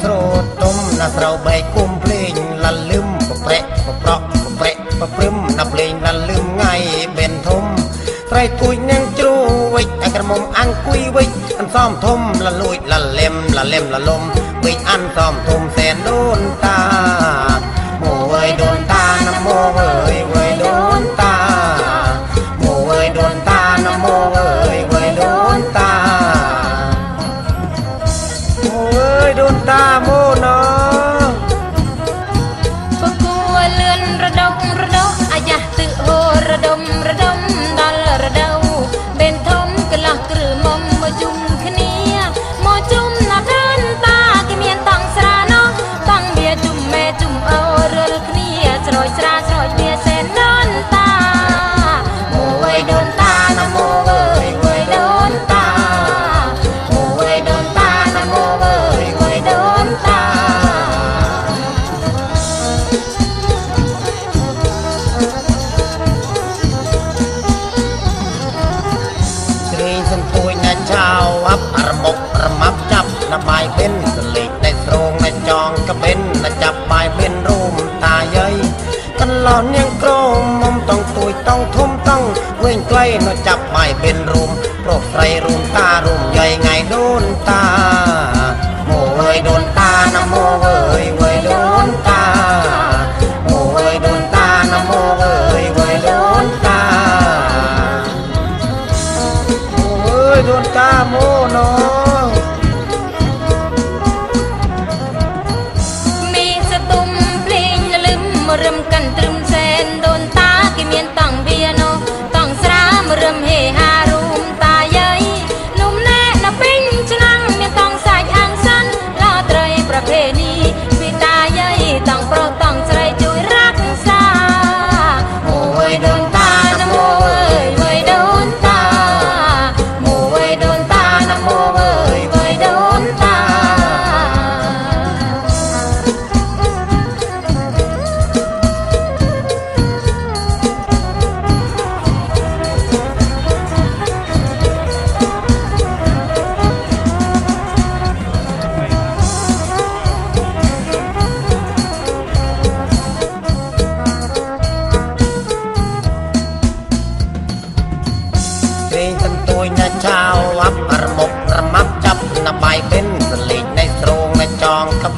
ស្រោតទុំណាស្រូវបែកគុំភ្លេងលលឹមប្រែកប្រក់ប្រែកប្រព្រឹមណាភ្លេងលលឹមថ្ងៃបេនធំត្រៃគួយនឹងជ្រូវិចអាក្រមុំអង្គុយវិច អន្សំធំលលួយលលឹមលលឹមលលំវិចអន្សំធំសែនដូនតាลอนยังกรมมุมต้องตุยต้องทุ่มต้องเว่งไกลนอจับไม่เป็นรุมโปรไฟครรุมตารุมใหญ่ไงด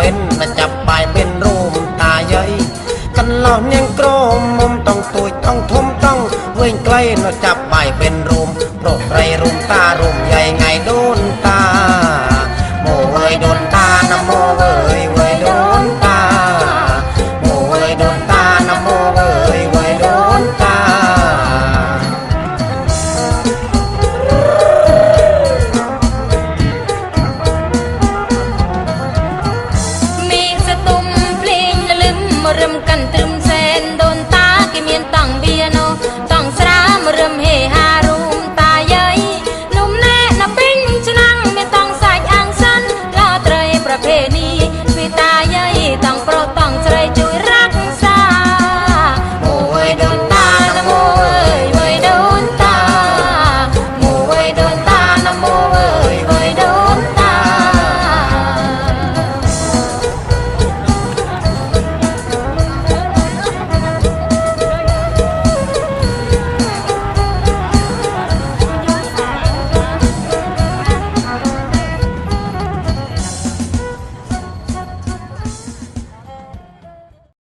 เป็นมาจับปลายเป็นรูมตาใหญ่กันเล่าเนียงกรมมุมต้องตุยต้องทุ่มต้องเว้งไกลมาจับปลายเป็นรูมโปรไไรรูมตารูม